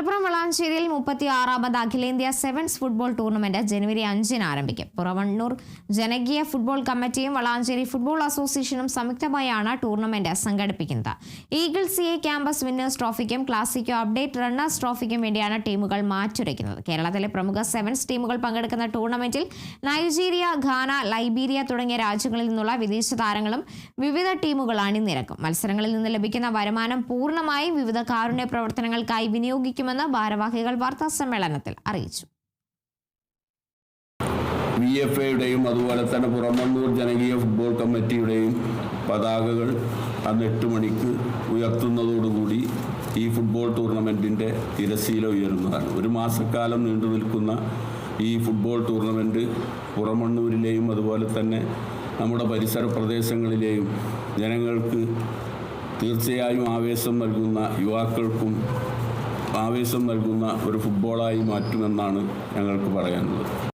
മലപ്പുറം വളാഞ്ചേരിയിൽ മുപ്പത്തി ആറാമത് അഖിലേന്ത്യാ സെവൻസ് ഫുട്ബോൾ ടൂർണമെന്റ് ജനുവരി അഞ്ചിന് ആരംഭിക്കും. പുറവണ്ണൂർ ജനകീയ ഫുട്ബോൾ കമ്മിറ്റിയും വളാഞ്ചേരി ഫുട്ബോൾ അസോസിയേഷനും സംയുക്തമായാണ് ടൂർണമെന്റ് സംഘടിപ്പിക്കുന്നത്. Eagle C A campus winners ട്രോഫിക്കും Clasico update runners ട്രോഫിക്കും വേണ്ടിയാണ് ടീമുകൾ മാറ്റുരയ്ക്കുന്നത് കേരളത്തിലെ പ്രമുഖ സെവൻസ് ടീമുകൾ പങ്കെടുക്കുന്ന ടൂർണമെന്റിൽ നൈജീരിയ ഘാന ലൈബീരിയ തുടങ്ങിയ രാജ്യങ്ങളിൽ നിന്നുള്ള വിദേശ താരങ്ങളും വിവിധ ടീമുകൾ അണിനിരക്കും. മത്സരങ്ങളിൽ നിന്ന് ലഭിക്കുന്ന വരുമാനം പൂർണമായും വിവിധ കാരുണ്യ പ്രവർത്തനങ്ങൾക്കായി വിനിയോഗിക്കുമെന്ന് ഭാരവാഹികൾ വാർത്താ സമ്മേളനത്തിൽ അറിയിച്ചു. വി എഫ് എയുടെയും അതുപോലെ തന്നെ പുറമണ്ണൂർ ജനകീയ ഫുട്ബോൾ കമ്മിറ്റിയുടെയും പതാകകൾ അന്ന് എട്ട് മണിക്ക് ഉയർത്തുന്നതോടുകൂടി ഈ ഫുട്ബോൾ ടൂർണമെന്റിന്റെ തിരശീല ഉയരുന്നതാണ്. ഒരു മാസക്കാലം നീണ്ടു നിൽക്കുന്ന ഈ ഫുട്ബോൾ ടൂർണമെന്റ് പുറമണ്ണൂരിലെയും അതുപോലെ തന്നെ നമ്മുടെ പരിസര പ്രദേശങ്ങളിലെയും ജനങ്ങൾക്ക് തീർച്ചയായും ആവേശം നൽകുന്ന യുവാക്കൾക്കും ആവേശം നൽകുന്ന ഒരു ഫുട്ബോളായി മാറ്റുമെന്നാണ് ഞങ്ങൾക്ക് പറയാനുള്ളത്.